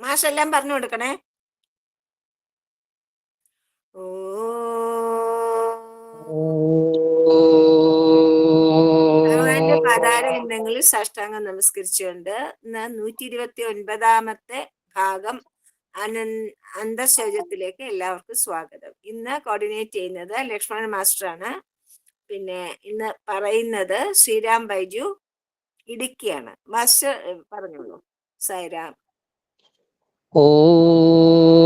മാഷെല്ലാം പറഞ്ഞു കൊടുക്കണേ. ഓ. ഭഗവാന്റെ പതാരബിന്ദങ്ങളിൽ സാഷ്ടാംഗം നമസ്കരിച്ചുകൊണ്ട് നൂറ്റി ഇരുപത്തി ഒൻപതാമത്തെ ഭാഗം അനന് അന്തശൗചത്തിലേക്ക് എല്ലാവർക്കും സ്വാഗതം. ഇന്ന് കോർഡിനേറ്റ് ചെയ്യുന്നത് ലക്ഷ്മണൻ മാസ്റ്ററാണ്. പിന്നെ ഇന്ന് പറയുന്നത് ശ്രീരാം ബൈജു ഇടുക്കിയാണ്. മാസ്റ്റർ പറഞ്ഞോളൂ. സായിരാം. ഓം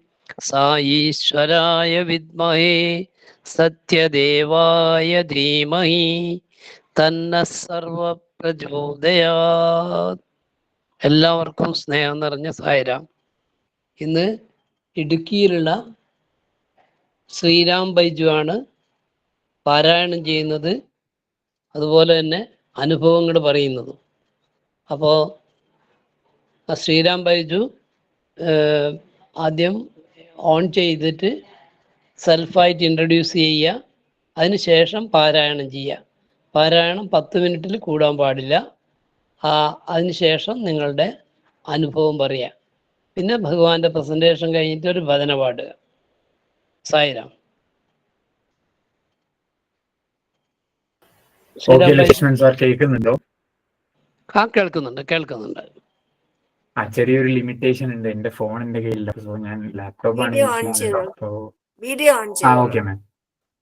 സായീശ്വരായ വിദ്മഹേ സത്യദേവായ ധീമഹി തന്ന സർവ പ്രചോദയാത് എല്ലാവർക്കും സ്നേഹം നിറഞ്ഞ സായരാം. ഇന്ന് ഇടുക്കിയിലുള്ള ശ്രീരാം ബൈജു ആണ് പാരായണം ചെയ്യുന്നത്. അതുപോലെ തന്നെ അനുഭവങ്ങൾ പറയുന്നതും. അപ്പോൾ ആ ശ്രീരാം ബൈജു ആദ്യം ഓൺ ചെയ്തിട്ട് സെൽഫായിട്ട് ഇൻട്രൊഡ്യൂസ് ചെയ്യുക. അതിനുശേഷം പാരായണം ചെയ്യുക. പാരായണം പത്ത് മിനിറ്റിൽ കൂടാൻ പാടില്ല. ആ അതിനുശേഷം നിങ്ങളുടെ അനുഭവം പറയുക. പിന്നെ ഭഗവാന്റെ പ്രസന്റേഷൻ കഴിഞ്ഞിട്ട് ഒരു ഭജന പാടുക. സായിരാം കേൾക്കുന്നുണ്ടോ? ആ കേൾക്കുന്നുണ്ട് കേൾക്കുന്നുണ്ട്. ആ ചെറിയൊരു ലിമിറ്റേഷൻ ഉണ്ട് എന്റെ ഫോൺ എന്റെ കയ്യിലില്ല സോ ഞാൻ ലാപ്ടോപ്പ് ആണ് ആ ഓക്കേ മാം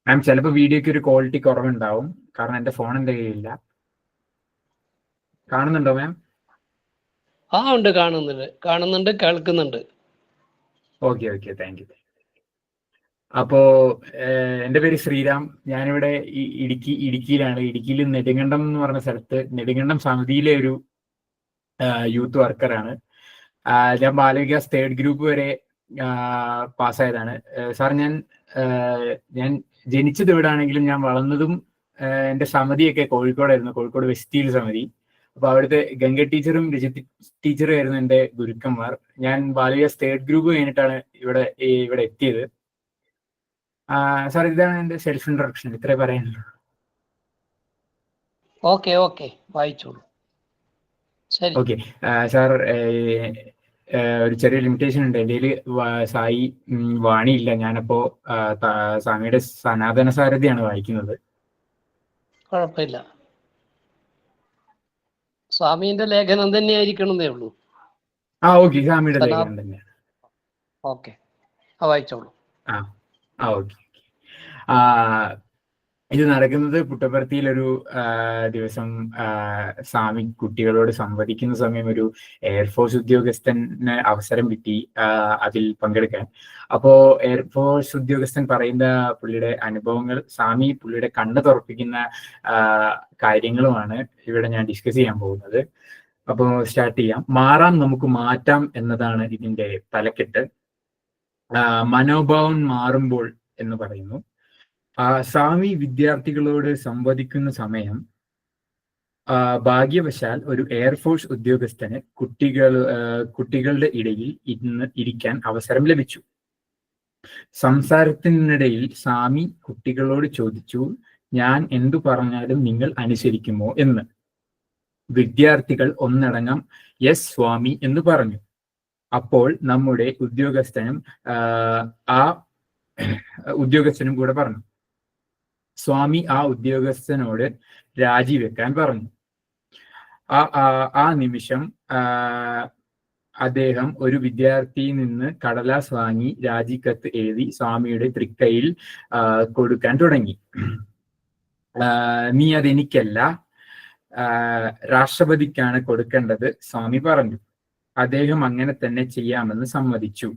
മാം ചിലപ്പോൾ വീഡിയോക്ക് ഒരു ക്വാളിറ്റി കുറവുണ്ടാവും. കാരണം എന്റെ ഫോൺ എന്റെ കയ്യിലില്ല. കാണുന്നുണ്ടോ മാം ആ ഉണ്ട്. കാണുന്നുണ്ട്. കാണുന്നുണ്ട് കേൾക്കുന്നുണ്ട്. ഓക്കെ ഓക്കെ താങ്ക് യു അപ്പോ എന്റെ പേര് ശ്രീരാം. ഞാനിവിടെ ഈ ഇടുക്കി ഇടുക്കിയിലാണ്. ഇടുക്കിയിൽ നെടുങ്കണ്ടം എന്ന് പറഞ്ഞ സ്ഥലത്ത് നെടുങ്കണ്ടം സമിതിയിലെ ഒരു യൂത്ത് വർക്കറാണ് ഞാൻ ബാലവികാസ് തേർഡ് ഗ്രൂപ്പ് വരെ പാസ്സായതാണ്. സാർ ഞാൻ ഞാൻ ജനിച്ചത് ഇവിടാണെങ്കിലും ഞാൻ വളർന്നതും എന്റെ സമിതിയൊക്കെ കോഴിക്കോടായിരുന്നു കോഴിക്കോട് വെസ്റ്റീൽ സമിതി. അപ്പൊ അവിടുത്തെ ഗംഗ ടീച്ചറും രജിത് ടീച്ചറും ആയിരുന്നു എന്റെ ഗുരുക്കന്മാർ. ഞാൻ ബാലവികാസ് തേർഡ് ഗ്രൂപ്പ് കഴിഞ്ഞിട്ടാണ് ഇവിടെ ഇവിടെ എത്തിയത്. സാർ ഇതാണ് എന്റെ സെൽഫ് ഇൻട്രൊഡക്ഷൻ ഇത്രേ പറയാനുള്ളൂ. Okay okay. വായിച്ചോളൂ. ഓക്കെ. സാർ ഒരു ചെറിയ ലിമിറ്റേഷൻ ഉണ്ട്. എന്റെ സായി വാണിയില്ല. ഞാനപ്പോ സ്വാമിയുടെ സനാതന സാരഥിയാണ് വായിക്കുന്നത്. കുഴപ്പമില്ല. സ്വാമിന്റെ ലേഖനം തന്നെ ആയിരിക്കണമെന്നേ ഉള്ളൂ. ആ ഓക്കെ. സ്വാമിയുടെ ലേഖനം തന്നെ ഓക്കെ. ആ വായിച്ചോളൂ. ആ ആ ഓക്കെ. ആ ഇത് നടക്കുന്നത് പുട്ടപ്പർത്തിയിൽ ഒരു ദിവസം സ്വാമി കുട്ടികളോട് സംവദിക്കുന്ന സമയം ഒരു എയർഫോഴ്സ് ഉദ്യോഗസ്ഥന് അവസരം കിട്ടി അതിൽ പങ്കെടുക്കാൻ. അപ്പോ എയർഫോഴ്സ് ഉദ്യോഗസ്ഥൻ പറയുന്ന പുള്ളിയുടെ അനുഭവങ്ങൾ സ്വാമി പുള്ളിയുടെ കണ്ണ് തുറപ്പിക്കുന്ന കാര്യങ്ങളുമാണ് ഇവിടെ ഞാൻ ഡിസ്കസ് ചെയ്യാൻ പോകുന്നത്. അപ്പോൾ സ്റ്റാർട്ട് ചെയ്യാം. മാറാം നമുക്ക് മാറ്റാം എന്നതാണ് ഇതിന്റെ തലക്കെട്ട്. മനോഭാവം മാറുമ്പോൾ എന്ന് പറയുന്നു. സ്വാമി വിദ്യാർത്ഥികളോട് സംവദിക്കുന്ന സമയം ഭാഗ്യവശാൽ ഒരു എയർഫോഴ്സ് ഉദ്യോഗസ്ഥന് കുട്ടികൾ കുട്ടികളുടെ ഇടയിൽ ഇന്ന് ഇരിക്കാൻ അവസരം ലഭിച്ചു. സംസാരത്തിനിടയിൽ സ്വാമി കുട്ടികളോട് ചോദിച്ചു ഞാൻ എന്തു പറഞ്ഞാലും നിങ്ങൾ അനുസരിക്കുമോ? എന്ന്. വിദ്യാർത്ഥികൾ ഒന്നടങ്കം യെസ് സ്വാമി എന്ന് പറഞ്ഞു. അപ്പോൾ നമ്മുടെ ഉദ്യോഗസ്ഥനും ആ ഉദ്യോഗസ്ഥനും കൂടെ പറഞ്ഞു. സ്വാമി ആ ഉദ്യോഗസ്ഥനോട് രാജിവെക്കാൻ പറഞ്ഞു. ആ ആ- നിമിഷം അദ്ദേഹം ഒരു വിദ്യാർത്ഥിയിൽ നിന്ന് കടലാസ് വാങ്ങി രാജിക്കത്ത് എഴുതി സ്വാമിയുടെ തൃക്കൈയിൽ കൊടുക്കാൻ തുടങ്ങി. നീ അതെനിക്കല്ല രാഷ്ട്രപതിക്കാണ് കൊടുക്കേണ്ടത് സ്വാമി പറഞ്ഞു. അദ്ദേഹം അങ്ങനെ തന്നെ ചെയ്യാമെന്ന് സമ്മതിച്ചു.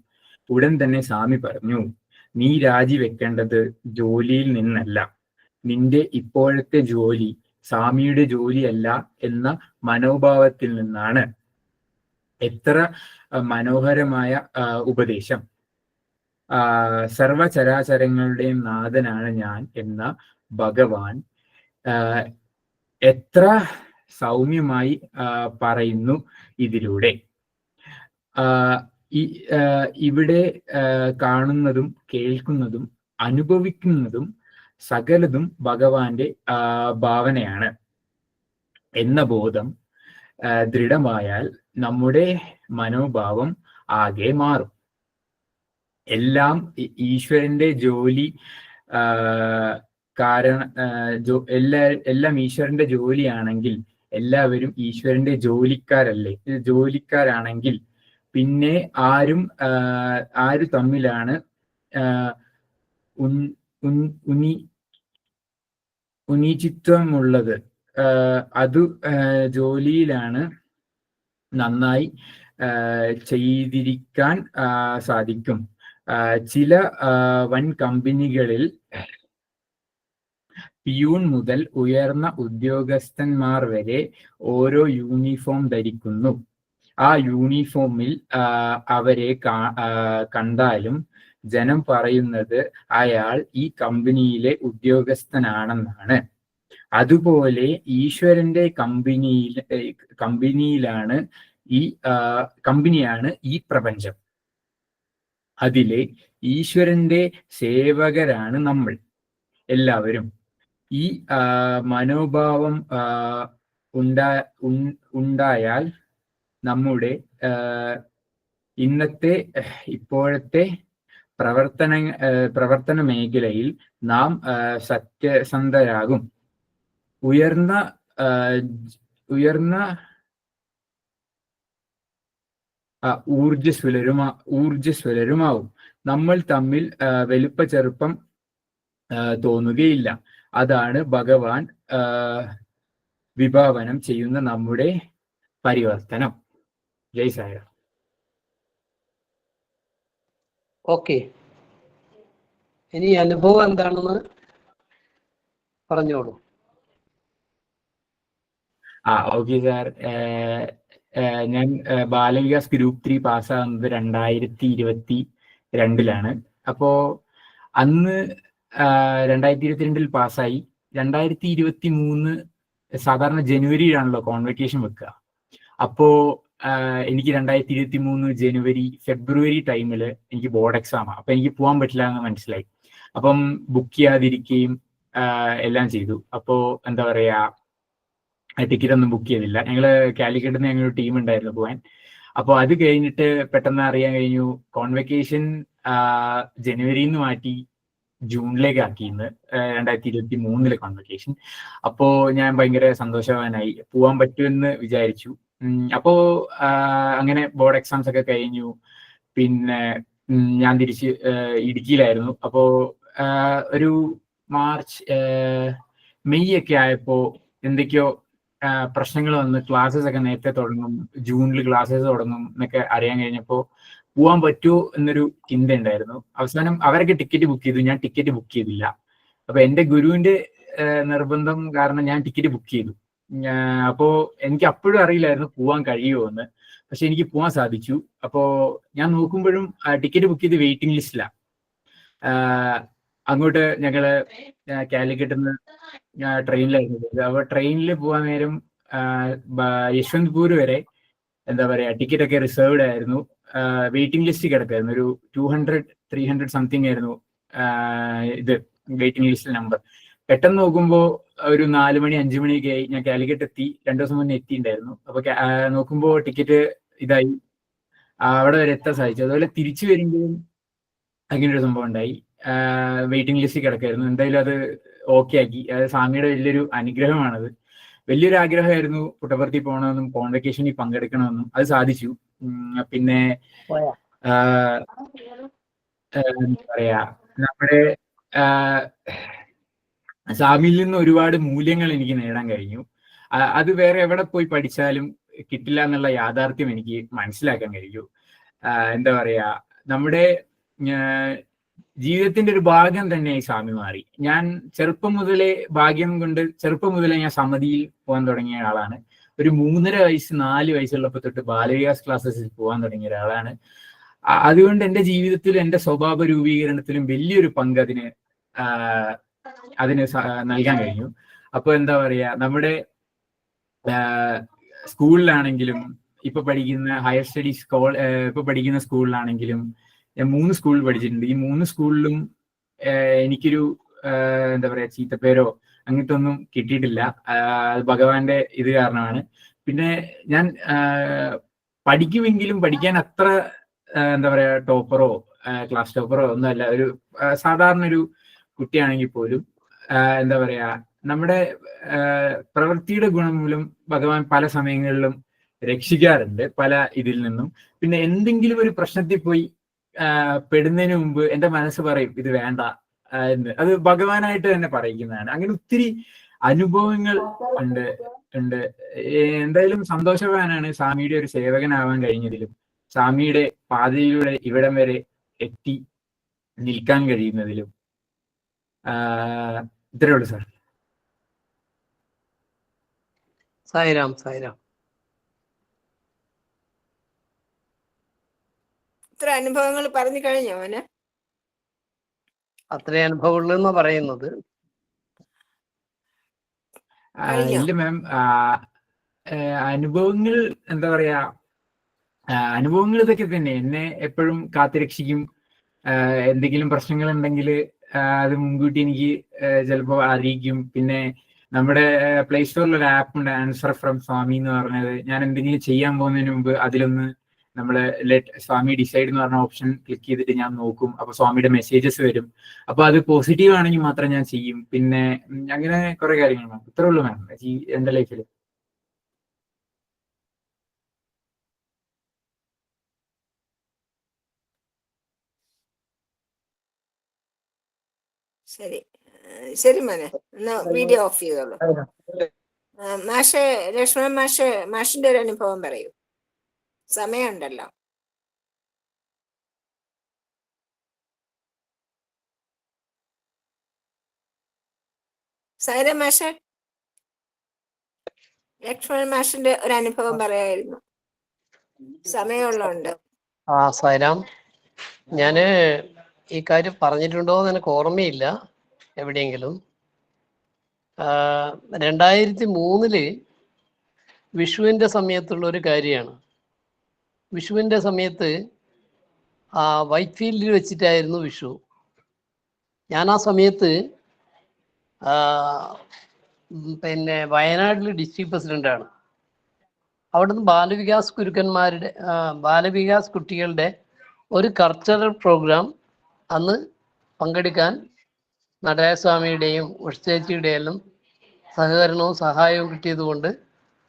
ഉടൻ തന്നെ സ്വാമി പറഞ്ഞു നീ രാജിവെക്കേണ്ടത് ജോലിയിൽ നിന്നല്ല. നിന്റെ ഇപ്പോഴത്തെ ജോലി സ്വാമിയുടെ ജോലിയല്ല എന്ന മനോഭാവത്തിൽ നിന്നാണ്. എത്ര മനോഹരമായ ഉപദേശം. സർവചരാചരങ്ങളുടെയും നാഥനാണ് ഞാൻ എന്ന ഭഗവാൻ എത്ര സൗമ്യമായി പറയുന്നു ഇതിലൂടെ. ഇവിടെ കാണുന്നതും കേൾക്കുന്നതും അനുഭവിക്കുന്നതും സകലതും ഭഗവാന്റെ ഭാവനയാണ്. എന്ന ബോധം ദൃഢമായാൽ നമ്മുടെ മനോഭാവം ആകെ മാറും. എല്ലാം ഈശ്വരന്റെ ജോലി കാരണ എല്ലാ എല്ലാം ഈശ്വരന്റെ ജോലിയാണെങ്കിൽ എല്ലാവരും ഈശ്വരന്റെ ജോലിക്കാരല്ലേ? ജോലിക്കാരാണെങ്കിൽ പിന്നെ ആരും ആര് തമ്മിലാണ് ആ, ആ, അത് ജോലിയിലാണ് നന്നായി ചെയ്തിരിക്കാൻ സാധിക്കും. ചില വൻ കമ്പനികളിൽ പിയൂൺ മുതൽ ഉയർന്ന ഉദ്യോഗസ്ഥന്മാർ വരെ ഓരോ യൂണിഫോം ധരിക്കുന്നു. ആ യൂണിഫോമിൽ അവരെ കണ്ടാലും ജനം പറയുന്നത് അയാൾ ഈ കമ്പനിയിലെ ഉദ്യോഗസ്ഥനാണെന്നാണ്. അതുപോലെ ഈശ്വരന്റെ കമ്പനിയിൽ കമ്പനിയിലാണ് ഈ കമ്പനിയാണ് ഈ പ്രപഞ്ചം. അതിലെ ഈശ്വരന്റെ സേവകരാണ് നമ്മൾ എല്ലാവരും. ഈ മനോഭാവം ഉണ്ടാ ഉണ്ടായാൽ നമ്മുടെ ഇന്നത്തെ ഇപ്പോഴത്തെ പ്രവർത്തന പ്രവർത്തന മേഖലയിൽ നാം സത്യസന്ധരാകും. ഉയർന്ന ഉയർന്ന ഊർജസ്വലരുമാ ഊർജസ്വലരുമാവും നമ്മൾ തമ്മിൽ വലുപ്പ ചെറുപ്പം തോന്നുകയില്ല. അതാണ് ഭഗവാൻ വിഭാവനം ചെയ്യുന്ന നമ്മുടെ പരിവർത്തനം. ജയ് സായ ഓക്കെ. ഇനി അനുഭവം എന്താണെന്ന് പറഞ്ഞോളൂ. ആ ഓക്കെ സാർ. ഞാൻ ബാലവികാസ് ഗ്രൂപ്പ് ത്രീ പാസ്സാകുന്നത് രണ്ടായിരത്തി ഇരുപത്തി രണ്ടിലാണ് അപ്പോ അന്ന് രണ്ടായിരത്തി ഇരുപത്തിരണ്ടിൽ പാസ്സായി. രണ്ടായിരത്തി ഇരുപത്തി മൂന്ന് സാധാരണ ജനുവരിയിലാണല്ലോ കോൺവെക്കേഷൻ വെക്കുക. അപ്പോ എനിക്ക് രണ്ടായിരത്തി ഇരുപത്തി മൂന്ന് ജനുവരി ഫെബ്രുവരി ടൈമിൽ എനിക്ക് ബോർഡ് എക്സാം ആണ് അപ്പൊ എനിക്ക് പോകാൻ പറ്റില്ല എന്ന് മനസ്സിലായി. അപ്പം ബുക്ക് ചെയ്യാതിരിക്കുകയും എല്ലാം ചെയ്തു. അപ്പോൾ എന്താ പറയാ ടിക്കറ്റ് ഒന്നും ബുക്ക് ചെയ്തില്ല ഞങ്ങൾ കാലിക്കറ്റിൽ നിന്ന് ഞങ്ങളൊരു ടീം ഉണ്ടായിരുന്നു പോവാൻ. അപ്പോൾ അത് കഴിഞ്ഞിട്ട് പെട്ടെന്ന് അറിയാൻ കഴിഞ്ഞു കോൺവെക്കേഷൻ ജനുവരിയിൽ നിന്ന് മാറ്റി ജൂണിലേക്ക് ആക്കിയിന്ന് രണ്ടായിരത്തി ഇരുപത്തി മൂന്നിലെ കോൺവെക്കേഷൻ അപ്പോൾ ഞാൻ ഭയങ്കര സന്തോഷവാനായി. പോകാൻ പറ്റുമെന്ന് വിചാരിച്ചു. അപ്പോ അങ്ങനെ ബോർഡ് എക്സാംസ് ഒക്കെ കഴിഞ്ഞു. പിന്നെ ഞാൻ തിരിച്ച് ഇടുക്കിയിലായിരുന്നു. അപ്പോ ഒരു മാർച്ച് മെയ് ഒക്കെ ആയപ്പോ എന്തൊക്കെയോ പ്രശ്നങ്ങൾ വന്ന് ക്ലാസ്സസ് ഒക്കെ നേരത്തെ തുടങ്ങും ജൂണിൽ ക്ലാസ്സസ് തുടങ്ങും എന്നൊക്കെ അറിയാൻ കഴിഞ്ഞപ്പോൾ പോവാൻ പറ്റുമോ എന്നൊരു ചിന്ത ഉണ്ടായിരുന്നു. അവസാനം അവരൊക്കെ ടിക്കറ്റ് ബുക്ക് ചെയ്തു. ഞാൻ ടിക്കറ്റ് ബുക്ക് ചെയ്തില്ല. അപ്പൊ എന്റെ ഗുരുവിന്റെ നിർബന്ധം കാരണം ഞാൻ ടിക്കറ്റ് ബുക്ക് ചെയ്തു. അപ്പോ എനിക്ക് അപ്പോഴും അറിയില്ലായിരുന്നു പോവാൻ കഴിയുമോ പക്ഷെ എനിക്ക് പോവാൻ സാധിച്ചു. അപ്പോ ഞാൻ നോക്കുമ്പോഴും ടിക്കറ്റ് ബുക്ക് ചെയ്ത് വെയിറ്റിംഗ് ലിസ്റ്റിലാണ് അങ്ങോട്ട് ഞങ്ങൾ കാലിക്കറ്റിൽ ട്രെയിനിലായിരുന്നു പോയത്. അപ്പൊ ട്രെയിനിൽ പോകാൻ നേരം യശ്വന്ത്പൂർ വരെ എന്താ പറയാ ടിക്കറ്റ് ഒക്കെ റിസർവ്ഡ് ആയിരുന്നു. വെയിറ്റിംഗ് ലിസ്റ്റ് കിടക്കായിരുന്നു. ഒരു two hundred three hundred something ആയിരുന്നു ഇത് വെയിറ്റിംഗ് ലിസ്റ്റ് നമ്പർ. പെട്ടെന്ന് നോക്കുമ്പോൾ ഒരു നാല് മണി അഞ്ചു മണിയൊക്കെ ആയി ഞാൻ കാലിക്കറ്റ് എത്തി രണ്ടു ദിവസം മുന്നേ എത്തിയിട്ടുണ്ടായിരുന്നു. അപ്പൊ നോക്കുമ്പോ നോക്കുമ്പോൾ ടിക്കറ്റ് ഇതായി. അവിടെ വരെ എത്താൻ സാധിച്ചു. അതുപോലെ തിരിച്ചു വരുമ്പോഴും അങ്ങനെ ഒരു സംഭവം ഉണ്ടായി. വെയിറ്റിംഗ് ലിസ്റ്റിൽ കിടക്കായിരുന്നു. എന്തായാലും അത് ഓക്കെ ആക്കി. അത് സ്വാമിയുടെ വലിയൊരു അനുഗ്രഹമാണത്. വലിയൊരു ആഗ്രഹമായിരുന്നു പുട്ടപർത്തി പോകണമെന്നും കോൺവെക്കേഷനിൽ പങ്കെടുക്കണമെന്നും. അത് സാധിച്ചു. പിന്നെ എന്താ പറയാ? നമ്മുടെ ആ, സ്വാമിയിൽ നിന്ന് ഒരുപാട് മൂല്യങ്ങൾ എനിക്ക് നേടാൻ കഴിഞ്ഞു. അത് വേറെ എവിടെ പോയി പഠിച്ചാലും കിട്ടില്ല എന്നുള്ള യാഥാർത്ഥ്യം എനിക്ക് മനസ്സിലാക്കാൻ കഴിഞ്ഞു. എന്താ പറയാ നമ്മുടെ ജീവിതത്തിന്റെ ഒരു ഭാഗം ഈ സ്വാമി മാറി. ഞാൻ ചെറുപ്പം മുതലേ ഭാഗ്യം കൊണ്ട് ചെറുപ്പം മുതലേ ഞാൻ സമിതിയിൽ പോകാൻ തുടങ്ങിയ ആളാണ് ഒരു മൂന്നര വയസ്സ് നാല് വയസ്സുള്ളപ്പോൾ തൊട്ട് ബാലവികാസ് ക്ലാസ്സസിൽ പോകാൻ തുടങ്ങിയ ഒരാളാണ്. അതുകൊണ്ട് എന്റെ ജീവിതത്തിലും എന്റെ സ്വഭാവ രൂപീകരണത്തിലും വലിയൊരു പങ്ക് അതിന് അതിന് നൽകാൻ കഴിഞ്ഞു. അപ്പൊ എന്താ പറയാ നമ്മുടെ സ്കൂളിലാണെങ്കിലും ഇപ്പൊ പഠിക്കുന്ന ഹയർ സ്റ്റഡീസ് കോ ഇപ്പൊ പഠിക്കുന്ന സ്കൂളിലാണെങ്കിലും ഞാൻ മൂന്ന് സ്കൂളിൽ പഠിച്ചിട്ടുണ്ട്. ഈ മൂന്ന് സ്കൂളിലും എനിക്കൊരു എന്താ പറയാ ചീത്തപ്പേരോ അങ്ങനത്തെ ഒന്നും കിട്ടിയിട്ടില്ല അത് ഭഗവാന്റെ ഇത് കാരണമാണ്. പിന്നെ ഞാൻ പഠിക്കുമെങ്കിലും പഠിക്കാൻ അത്ര എന്താ പറയാ ടോപ്പറോ ക്ലാസ് ടോപ്പറോ ഒന്നുമല്ല. ഒരു സാധാരണ ഒരു കുട്ടിയാണെങ്കിൽ പോലും എന്താ പറയാ നമ്മുടെ പ്രവൃത്തിയുടെ ഗുണം മൂലം ഭഗവാൻ പല സമയങ്ങളിലും രക്ഷിക്കാറുണ്ട് പല ഇതിൽ നിന്നും. പിന്നെ എന്തെങ്കിലും ഒരു പ്രശ്നത്തിൽ പോയി പെടുന്നതിന് മുമ്പ് എന്റെ മനസ്സ് പറയും ഇത് വേണ്ട എന്ന്. അത് ഭഗവാനായിട്ട് തന്നെ പറയിക്കുന്നതാണ്. അങ്ങനെ ഒത്തിരി അനുഭവങ്ങൾ ഉണ്ട് ഉണ്ട്. എന്തായാലും സന്തോഷവാനാണ് സ്വാമിയുടെ ഒരു സേവകനാവാൻ കഴിഞ്ഞതിലും സ്വാമിയുടെ പാതയിലൂടെ ഇവിടം വരെ എത്തി നിൽക്കാൻ കഴിയുന്നതിലും. ഇത്രയേ ഉള്ളൂ സാർ. സായിരാം സായിരാം ഇത്ര അനുഭവങ്ങൾ പറഞ്ഞു കഴിഞ്ഞോ അവന് അത്രേ അനുഭവമുള്ളൂ എന്നാ പറയുന്നത്? ഇല്ല മാം. അനുഭവങ്ങൾ എന്താ പറയാ അനുഭവങ്ങൾ ഇതൊക്കെ തന്നെ. എന്നെ എപ്പോഴും കാത്തുരക്ഷിക്കും. എന്തെങ്കിലും പ്രശ്നങ്ങൾ ഉണ്ടെങ്കിൽ അത് മുൻകൂട്ടി എനിക്ക് ചിലപ്പോൾ അറിയിക്കും. പിന്നെ നമ്മുടെ പ്ലേ സ്റ്റോറിൽ ഒരു ആപ്പ് ഉണ്ട് ആൻസർ ഫ്രം സ്വാമി എന്ന് പറഞ്ഞത്. ഞാൻ എന്തെങ്കിലും ചെയ്യാൻ പോകുന്നതിന് മുമ്പ് അതിലൊന്ന് നമ്മൾ ലെറ്റ് സ്വാമി ഡിസൈഡ് എന്ന് പറഞ്ഞ ഓപ്ഷൻ ക്ലിക്ക് ചെയ്തിട്ട് ഞാൻ നോക്കും. അപ്പൊ സ്വാമിയുടെ മെസ്സേജസ് വരും. അപ്പൊ അത് പോസിറ്റീവ് ആണെങ്കിൽ മാത്രം ഞാൻ ചെയ്യും. പിന്നെ അങ്ങനെ കുറെ കാര്യങ്ങൾ. ഇത്രേ ഉള്ളൂ മാം എന്റെ ലൈഫിൽ ശരി. ശരി മോനെ. എന്നാ വീഡിയോ ഓഫ് ചെയ്തോളൂ. മാഷെ ലക്ഷ്മണൻ മാഷെ മാഷിന്റെ ഒരു അനുഭവം പറയൂ. സമയമുണ്ടല്ലോ. സൈര മാഷെ. ലക്ഷ്മണൻ മാഷിന്റെ ഒരു അനുഭവം പറയായിരുന്നു. സമയമുള്ളതുണ്ട് ആ സൈരാം ഞാൻ ഈ കാര്യം പറഞ്ഞിട്ടുണ്ടോ എന്ന് എനിക്ക് ഓർമ്മയില്ല എവിടെയെങ്കിലും. രണ്ടായിരത്തി മൂന്നിൽ വിഷുവിന്റെ സമയത്തുള്ള ഒരു കാര്യമാണ്. വിഷുവിന്റെ സമയത്ത് ആ വൈറ്റ് ഫീൽഡിൽ വെച്ചിട്ടായിരുന്നു വിഷു. ഞാൻ ആ സമയത്ത് പിന്നെ വയനാട്ടിൽ ഡിസ്ട്രിക്ട് പ്രസിഡന്റാണ്. അവിടുന്ന് ബാലവികാസ് ഗുരുക്കന്മാരുടെ ബാലവികാസ് കുട്ടികളുടെ ഒരു കൾച്ചറൽ പ്രോഗ്രാം അന്ന് പങ്കെടുക്കാൻ നടരാജസ്വാമിയുടെയും ഉഷചേച്ചിയുടെയും എല്ലാം സഹകരണവും സഹായവും കിട്ടിയതുകൊണ്ട്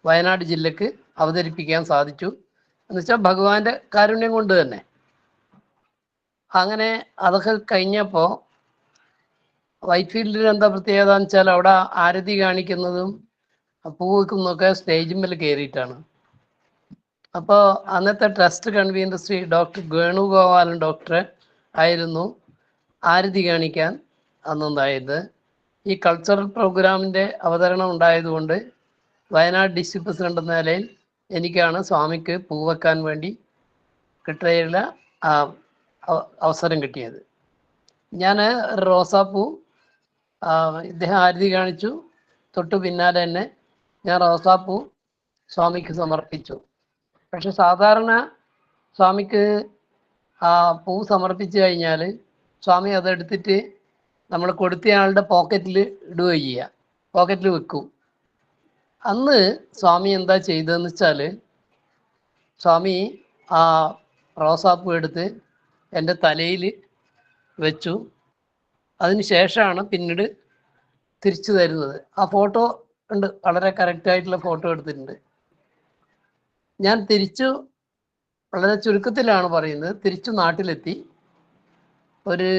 വയനാട് ജില്ലക്ക് അവതരിപ്പിക്കാൻ സാധിച്ചു. എന്ന് വെച്ചാൽ ഭഗവാന്റെ കാരുണ്യം കൊണ്ട് തന്നെ. അങ്ങനെ അതൊക്കെ കഴിഞ്ഞപ്പോൾ വൈറ്റ് ഫീൽഡിൽ എന്താ പ്രത്യേകത എന്ന് വെച്ചാൽ അവിടെ ആരതി കാണിക്കുന്നതും പൂ വെക്കുന്നതൊക്കെ സ്റ്റേജിന്മേൽ കയറിയിട്ടാണ് അപ്പോൾ അന്നത്തെ trust convener Shri doctor Venugopalan ഡോക്ടറെ ആയിരുന്നു ആരതി കാണിക്കാൻ അന്നുണ്ടായത്. ഈ കൾച്ചറൽ പ്രോഗ്രാമിന്റെ അവതരണം ഉണ്ടായതുകൊണ്ട് വയനാട് ഡിസ്ട്രിക്ട് പ്രസിഡന്റ് എന്ന നിലയിൽ എനിക്കാണ് സ്വാമിക്ക് പൂവെക്കാൻ വേണ്ടി കിട്ടിയുള്ള അവസരം കിട്ടിയത്. ഞാൻ റോസാപ്പൂ ഇദ്ദേഹം ആരതി കാണിച്ചു. തൊട്ടു പിന്നാലെ തന്നെ ഞാൻ റോസാപ്പൂ സ്വാമിക്ക് സമർപ്പിച്ചു. പക്ഷെ സാധാരണ സ്വാമിക്ക് ആ പൂ സമർപ്പിച്ചു കഴിഞ്ഞാൽ സ്വാമി അതെടുത്തിട്ട് നമ്മൾ കൊടുത്തയാളുടെ പോക്കറ്റിൽ ഇടുകയോ ചെയ്യുക പോക്കറ്റിൽ വെക്കും. അന്ന് സ്വാമി എന്താ ചെയ്തതെന്ന് വെച്ചാൽ സ്വാമി ആ റോസാപ്പൂ എടുത്ത് എന്റെ തലയിൽ വെച്ചു. അതിന് ശേഷമാണ് പിന്നീട് തിരിച്ചു തരുന്നത്. ആ ഫോട്ടോ ഉണ്ട് വളരെ കറക്റ്റായിട്ടുള്ള ഫോട്ടോ എടുത്തിട്ടുണ്ട്. ഞാൻ തിരിച്ചു വളരെ ചുരുക്കത്തിലാണ് പറയുന്നത്. തിരിച്ചു നാട്ടിലെത്തി. ഒരു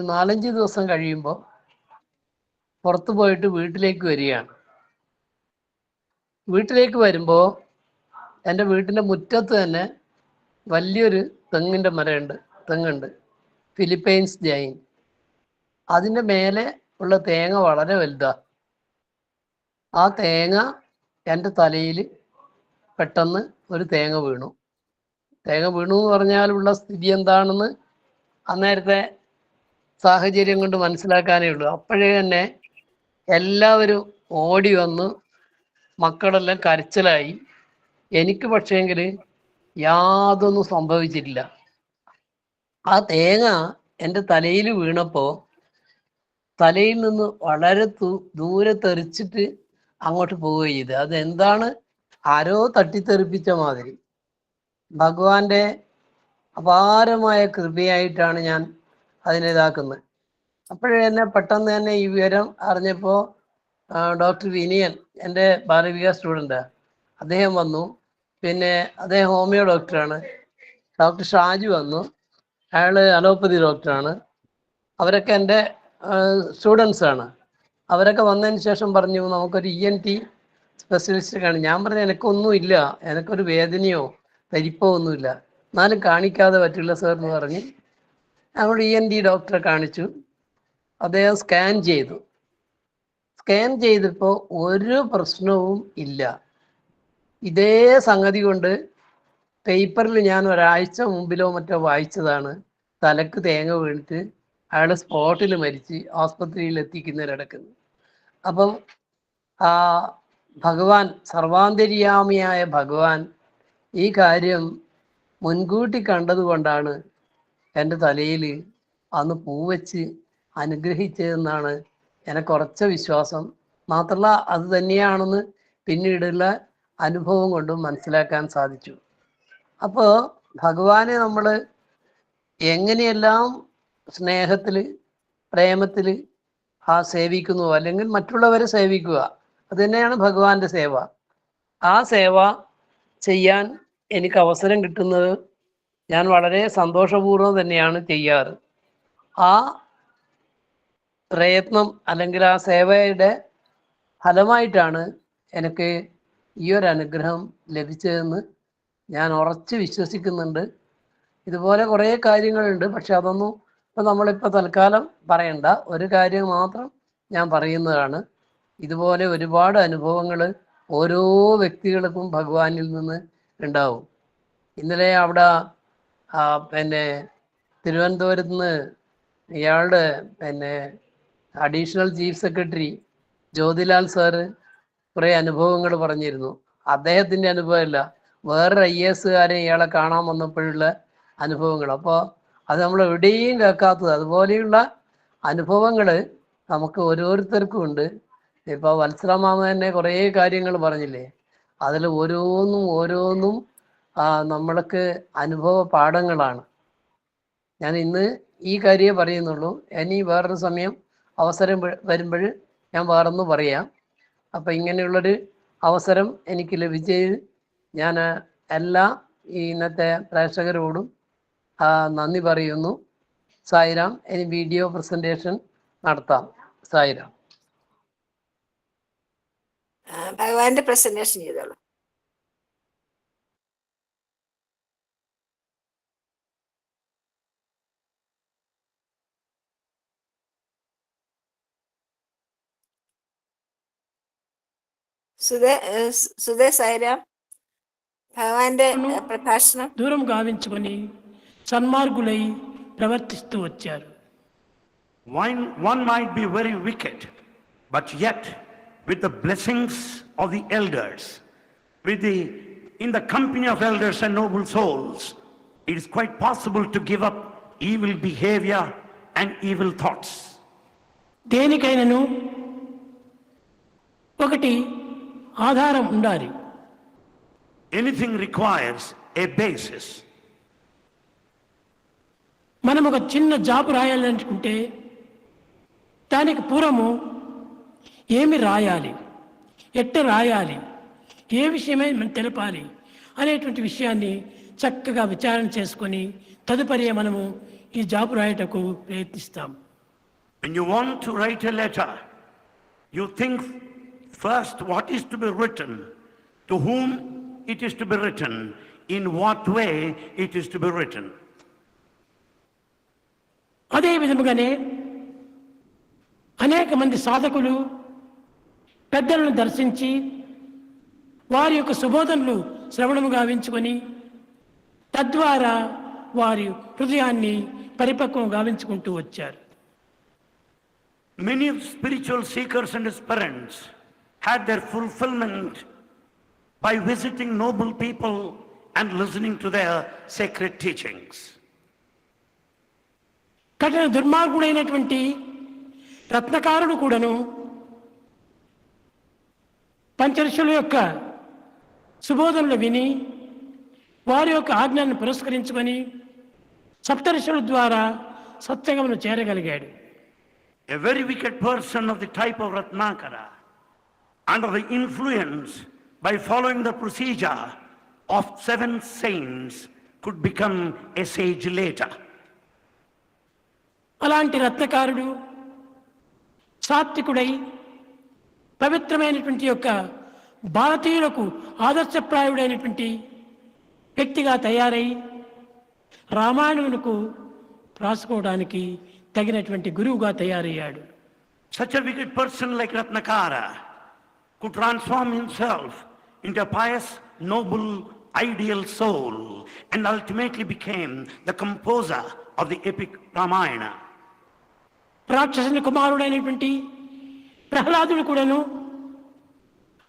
നാലഞ്ച് ദിവസം കഴിയുമ്പോൾ പുറത്തു പോയിട്ട് വീട്ടിലേക്ക് വരികയാണ്. വീട്ടിലേക്ക് വരുമ്പോൾ എന്റെ വീട്ടിന്റെ മുറ്റത്ത് തന്നെ വലിയൊരു തെങ്ങിന്റെ മരമുണ്ട് തെങ്ങുണ്ട്. ഫിലിപ്പൈൻസ് ജൈൻ. അതിന്റെ മേലെ ഉള്ള തേങ്ങ വളരെ വലുതാണ് ആ തേങ്ങ എന്റെ തലയിൽ പെട്ടെന്ന് ഒരു തേങ്ങ വീണു. തേങ്ങ വീണു എന്ന് പറഞ്ഞാലുള്ള സ്ഥിതി എന്താണെന്ന് അന്നേരത്തെ സാഹചര്യം കൊണ്ട് മനസ്സിലാക്കാനേ ഉള്ളൂ. അപ്പോഴേ തന്നെ എല്ലാവരും ഓടി വന്ന് മക്കളെല്ലാം കരച്ചിലായി. എനിക്ക് പക്ഷേങ്കിൽ യാതൊന്നും സംഭവിച്ചിട്ടില്ല. ആ തേങ്ങ എന്റെ തലയിൽ വീണപ്പോൾ തലയിൽ നിന്ന് വളരെ ദൂരെ തെറിച്ചിട്ട് അങ്ങോട്ട് പോവുകയും ചെയ്ത്. അതെന്താണ്? ആരോ തട്ടിത്തെറിപ്പിച്ച മാതിരി. ഭഗവാന്റെ അപാരമായ കൃപയായിട്ടാണ് ഞാൻ അതിനെ ഇതാക്കുന്നത്. അപ്പോഴേ തന്നെ പെട്ടെന്ന് തന്നെ ഈ വിവരം അറിഞ്ഞപ്പോൾ ഡോക്ടർ വിനിയൻ എന്റെ ബാലവിക സ്റ്റുഡന്റ് അദ്ദേഹം വന്നു. പിന്നെ അദ്ദേഹം ഹോമിയോ ഡോക്ടറാണ്. ഡോക്ടർ ഷാജു വന്നു. അയാൾ അലോപ്പതി ഡോക്ടറാണ്. അവരൊക്കെ എന്റെ സ്റ്റുഡൻസ് ആണ്. അവരൊക്കെ വന്നതിന് ശേഷം പറഞ്ഞു നമുക്കൊരു ഇ എൻ ടി സ്പെഷ്യലിസ്റ്റ് കാണും ഞാൻ പറഞ്ഞു എനിക്കൊന്നും ഇല്ല. എനിക്കൊരു വേദനയോ തരിപ്പോ ഒന്നുമില്ല എന്നാലും കാണിക്കാതെ പറ്റില്ല സാർ എന്ന് പറഞ്ഞ് ഞങ്ങൾ ഇ എൻ ഡി ഡോക്ടറെ കാണിച്ചു. അദ്ദേഹം സ്കാൻ ചെയ്തു. സ്കാൻ ചെയ്തപ്പോൾ ഒരു പ്രശ്നവും ഇല്ല. ഇതേ സംഗതി കൊണ്ട് പേപ്പറിൽ ഞാൻ ഒരാഴ്ച മുമ്പിലോ മറ്റോ വായിച്ചതാണ്. തലക്ക് തേങ്ങ വീണിട്ട് അയാൾ സ്പോട്ടിൽ മരിച്ച് ആസ്പത്രിയിൽ എത്തിക്കുന്നവരടക്കുന്നു അപ്പം ആ ഭഗവാൻ സർവാന്തര്യാമിയായ ഭഗവാൻ ഈ കാര്യം മുൻകൂട്ടി കണ്ടതുകൊണ്ടാണ് എന്റെ തലയിൽ അന്ന് പൂവച്ച് അനുഗ്രഹിച്ചതെന്നാണ് എനിക്ക് കുറച്ച വിശ്വാസം. മാത്രമല്ല അത് തന്നെയാണെന്ന് പിന്നീടുള്ള അനുഭവം കൊണ്ടും മനസ്സിലാക്കാൻ സാധിച്ചു. അപ്പോൾ ഭഗവാനെ നമ്മൾ എങ്ങനെയെല്ലാം സ്നേഹത്തിൽ പ്രേമത്തിൽ ആ സേവിക്കുന്നു അല്ലെങ്കിൽ മറ്റുള്ളവരെ സേവിക്കുക അത് തന്നെയാണ് ഭഗവാന്റെ സേവ. ആ സേവ ചെയ്യാൻ എനിക്ക് അവസരം കിട്ടുന്നത് ഞാൻ വളരെ സന്തോഷപൂർവം തന്നെയാണ് ചെയ്യാറ്. ആ പ്രയത്നം അല്ലെങ്കിൽ ആ സേവയുടെ ഫലമായിട്ടാണ് എനിക്ക് ഈ ഒരു അനുഗ്രഹം ലഭിച്ചതെന്ന് ഞാൻ ഉറച്ച് വിശ്വസിക്കുന്നുണ്ട്. ഇതുപോലെ കുറേ കാര്യങ്ങളുണ്ട് പക്ഷെ അതൊന്നും ഇപ്പം നമ്മളിപ്പോൾ തൽക്കാലം പറയണ്ട. ഒരു കാര്യം മാത്രം ഞാൻ പറയുന്നതാണ്. ഇതുപോലെ ഒരുപാട് അനുഭവങ്ങൾ ഓരോ വ്യക്തികൾക്കും ഭഗവാനിൽ നിന്ന് ഉണ്ടാവും. ഇന്നലെ അവിടെ പിന്നെ തിരുവനന്തപുരത്ത് നിന്ന് ഇയാളുടെ പിന്നെ additional chief secretary Jyothilal sir കുറേ അനുഭവങ്ങൾ പറഞ്ഞിരുന്നു. അദ്ദേഹത്തിന്റെ അനുഭവമല്ല വേറൊരു ഐ എസുകാരെ ഇയാളെ കാണാൻ വന്നപ്പോഴുള്ള അനുഭവങ്ങൾ. അപ്പോൾ അത് നമ്മൾ എവിടെയും കേൾക്കാത്തത്. അതുപോലെയുള്ള അനുഭവങ്ങൾ നമുക്ക് ഓരോരുത്തർക്കും ഉണ്ട്. ഇപ്പോൾ വത്സരമാമ തന്നെ കുറേ കാര്യങ്ങൾ പറഞ്ഞില്ലേ? അതിൽ ഓരോന്നും ഓരോന്നും നമ്മൾക്ക് അനുഭവ പാഠങ്ങളാണ്. ഞാൻ ഇന്ന് ഈ കാര്യമേ പറയുന്നുള്ളൂ. ഇനി വേറൊരു സമയം അവസരം വരുമ്പോൾ ഞാൻ വേറൊന്ന് പറയാം. അപ്പം ഇങ്ങനെയുള്ളൊരു അവസരം എനിക്ക് ലഭിച്ചതിൽ ഞാൻ എല്ലാ ഈ ഇന്നത്തെ പ്രേക്ഷകരോടും നന്ദി പറയുന്നു. സായിരാം ഇനി വീഡിയോ പ്രസന്റേഷൻ നടത്താം. സായിരാം ഭഗവാന്റെ പ്രസന്റേഷൻ ചെയ്തോളൂ സുധേ ഏഹ് സ് സുധേ സായിരാം ഭഗവാന്റെ ഏഹ്, പ്രഭാഷണം దూరం గావించుకొని సన్మార్గులై ప్రవర్తిస్తూ వచ్చారు One, one might be very wicked, but yet with the blessings of the elders, with the, in the company of elders and noble souls, it is quite possible to give up evil behavior and evil thoughts. దేనికైనను ఒకటి ఆధారం ఉండాలి Anything requires a basis. మనం ఒక చిన్న job రాయాలనుకుంటే దానికి పూర్వము ఏమి రాయాలి ఎట్ట రాయాలి ఏ విషయమై మనం తెలపాలి అనేటువంటి విషయాన్ని చక్కగా విచారణ చేసుకొని తదుపరి మనము ఈ జాబు రాయటకు ప్రయత్నిస్తాం When you want to write a letter, you think first what is to be written, to whom it is to be written, in what way it is to be written. అదే విధముగానే అనేక మంది సాధకులు పెద్దలను దర్శించి వారి యొక్క సుబోధనలు శ్రవణము గావించుకొని తద్వారా వారి హృదయాన్ని పరిపక్వం గావించుకుంటూ వచ్చారు. Many spiritual seekers and aspirants had their fulfilment by visiting noble people and listening to their secret teachings కఠిన దుర్మార్గుడైనటువంటి రత్నకారుడు కూడాను పంచరుషుల యొక్క సుబోధనలు విని వారి యొక్క ఆజ్ఞను పురస్కరించుకొని సప్తరుషుల ద్వారా సత్సంగమును చేరగలిగాడు A very wicked person of the type of Ratnakara, under the influence by following the procedure of seven saints, could become a sage later. అలాంటి రత్నకారుడు సాత్వికుడై పవిత్రమైనటువంటి యొక్క భారతీయులకు ఆదర్శప్రాయుడైనటువంటి వ్యక్తిగా తయారై రామాయణమునకు రాసుకోవడానికి తగినటువంటి గురువుగా తయారయ్యాడు. Such wicked person like Ratnakara కు transform himself in pious noble ideal soul and ultimately became the composer of the epic Ramayana రాక్షసుని కుమారుడైనటువంటి ప్రహ్లాదుడు కూడాను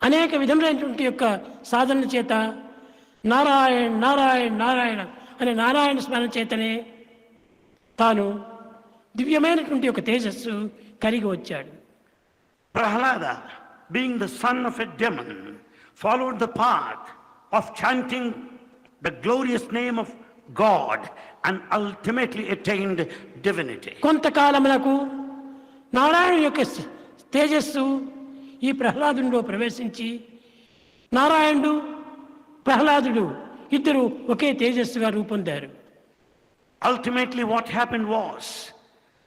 అనేక విధములైనటువంటి యొక్క సాధన చేత నారాయణ నారాయణ నారాయణ అనే నారాయణ స్మరణ చేతనే తాను దివ్యమైనటువంటి ఒక తేజస్సు కలిగి వచ్చాడు. Prahlada being the son of a demon followed the path of chanting the glorious name of God and ultimately attained divinity కొంతకాలమునకు Narayana యొక్క తేజస్సు ఈ ప్రహ్లాదుడిలో ప్రవేశించి నారాయణుడు ప్రహ్లాదుడు ఇద్దరు ఒకే తేజస్సుగా రూపొందారు. Ultimately what happen was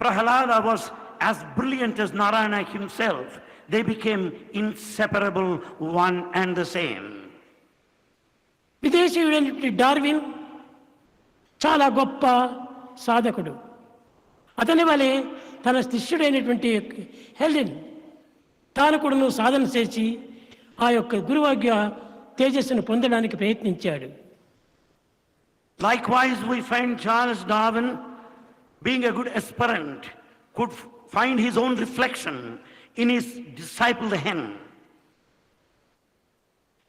Prahlad was as brilliant as Narayana himself they became inseparable one and the same విదేశీయుడైనటువంటి Darwin చాలా గొప్ప సాధకుడు. అతని వలె తన శిష్యుడైనటువంటి హెల్డెన్ తాను తానకుడును సాధన చేసి ఆ యొక్క గురువాగ్య తేజస్సును పొందడానికి ప్రయత్నించాడు. Likewise we we find Charles Darwin being a good aspirant could find his own reflection in his disciple the hen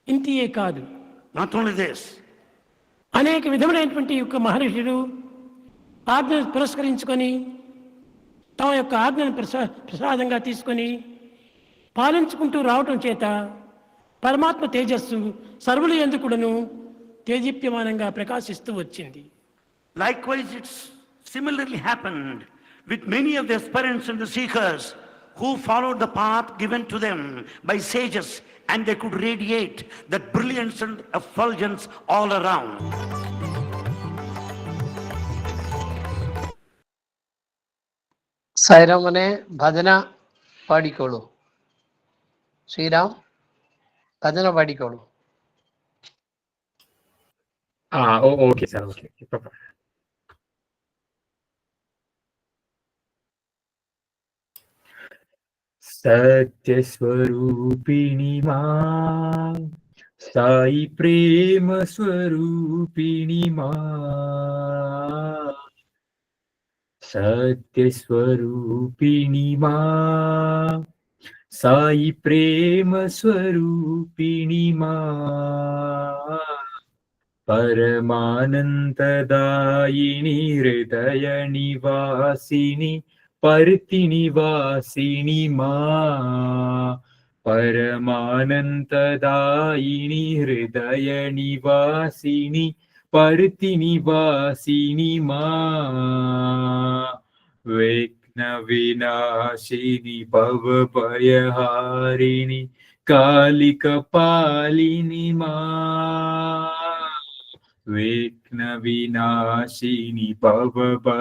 ఇంతియే కాదు. నాట్ ఓన్లీ దిస్ అనేక విధమైనటువంటి యొక్క మహర్షులు ఆజ్ఞను పురస్కరించుకొని తమ యొక్క ఆజ్ఞను ప్రసా ప్రసాదంగా తీసుకొని పాలించుకుంటూ రావటం చేత పరమాత్మ తేజస్సు సర్వులు ఎందుకుడను తేజీప్యమానంగా ప్రకాశిస్తూ వచ్చింది. Likewise it's similarly happen with many of the aspirants and the seekers who follow the path given to them by sages and they could radiate that brilliance and effulgence all around సైరమనే భజన పాడికోళు അനെ ഭജന പാടിക്കോളൂ ശ്രീരാം ഭജന പാടിക്കോളൂ ആ ഓ okay sir okay ഇപ്പൊ പറയാം. സത്യസ്വരൂപിണി മാ സായി പ്രേമ സ്വരൂപിണി മാ സത്യസ്വരൂപിണി മാ സായി പ്രേമ സ്വരൂപിണി മാ പരമാനന്ദദായിനി ഹൃദയനിവാസിനി പരുത്തിനിവാസിനി മാ പരമാനന്ദദായിനി ഹൃദയനിവാസിനി विघ्न विनाशिनि भवभयहारिणि कालिकपालिनि मा विघ्न विनाशिनि भवभयहारिणि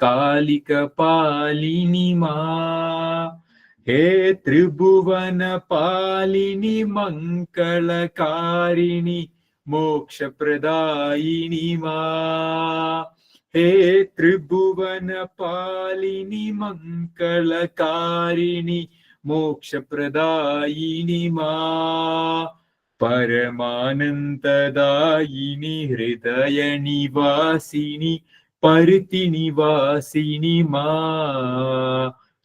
कालिकपालिनि मा हे त्रिभुवनपालिनि मङ्गलकारिणि मोक्षप्रदायिनि मा हे त्रिभुवनपालिनि मङ्गलकारिणि मोक्षप्रदायिनि मा परमानन्ददायिनि हृदयनिवासिनि परितिनिवासिनि मा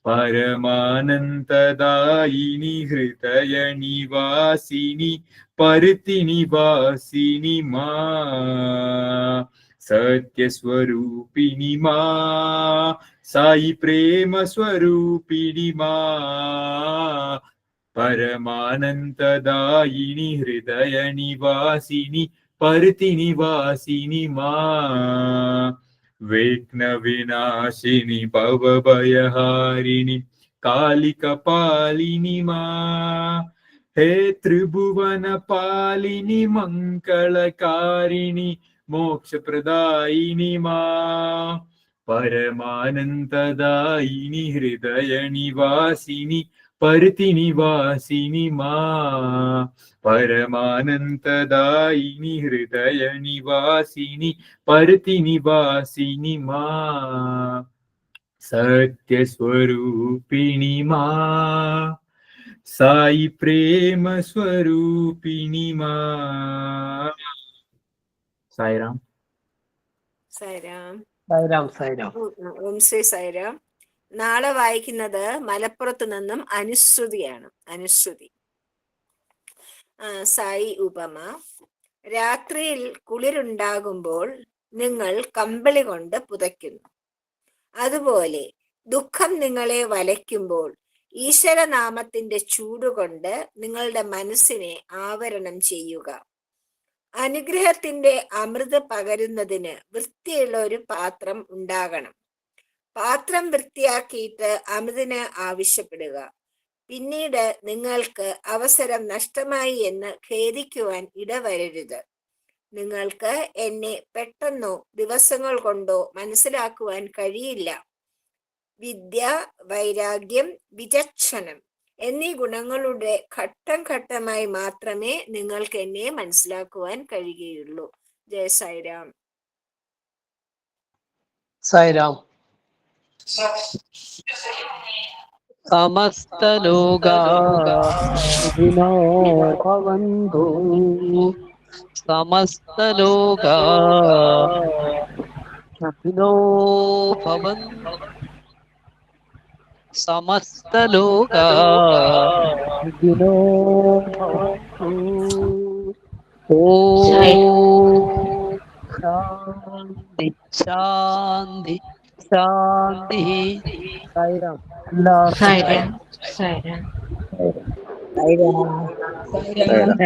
परमानन्ददायिनि हृदयनिवासिनि परितिनिवासिनि मा सत्यस्वरूपिणि मा साई प्रेमस्वरूपिणि मा परमानन्ददायिनि हृदयनिवासिनि परितिनिवासिनि मा विघ्नविनाशिनि भवभयहारिणि कालिकपालिनि मा हे त्रिभुवनपालिनि मङ्गलकारिणि मोक्षप्रदायिनि मा परमानन्ददायिनि हृदयनिवासिनि परितिनिवासिनि मा परमानन्ददायिनि हृदयनिवासिनि परितिनिवासिनि मा सत्यस्वरूपिणि मा साई प्रेमस्वरूपिणि मा സായിറാം സൈറാം. സായിരാം സായിരാം ഓം ശ്രീ നാളെ വായിക്കുന്നത് മലപ്പുറത്ത് നിന്നും അനുശ്രുതിയാണ്. അനുശ്രുതി. സായി ഉപമ. രാത്രിയിൽ കുളിരുണ്ടാകുമ്പോൾ നിങ്ങൾ കമ്പിളി കൊണ്ട് പുതയ്ക്കുന്നു. അതുപോലെ ദുഃഖം നിങ്ങളെ വലയ്ക്കുമ്പോൾ ഈശ്വരനാമത്തിന്റെ ചൂടുകൊണ്ട് നിങ്ങളുടെ മനസ്സിനെ ആവരണം ചെയ്യുക. അനുഗ്രഹത്തിന്റെ അമൃത് പകരുന്നതിന് വൃത്തിയുള്ള ഒരു പാത്രം ഉണ്ടാകണം. പാത്രം വൃത്തിയാക്കിയിട്ട് അമൃതിന് ആവശ്യപ്പെടുക. പിന്നീട് നിങ്ങൾക്ക് അവസരം നഷ്ടമായി എന്ന് ഖേദിക്കുവാൻ ഇടവരരുത്. നിങ്ങൾക്ക് എന്നെ പെട്ടെന്നോ ദിവസങ്ങൾ കൊണ്ടോ മനസ്സിലാക്കുവാൻ കഴിയില്ല. വിദ്യ വൈരാഗ്യം വിചക്ഷണം എന്നീ ഗുണങ്ങളുടെ ഘട്ടം ഘട്ടമായി മാത്രമേ നിങ്ങൾക്ക് എന്നെ മനസ്സിലാക്കുവാൻ കഴിയുകയുള്ളൂ. ജയ സായിരാം. സായിരാം. സമസ്തലോകോ സമസ്തലോകാ ഭവന്തു സമസ്തലോകാ സുഖിനോ ഭവന്തു ഓം ശാന്തി ശാന്തി ശാന്തി സായിരാം എല്ലാവർക്കും Siren, siren. സായിരാം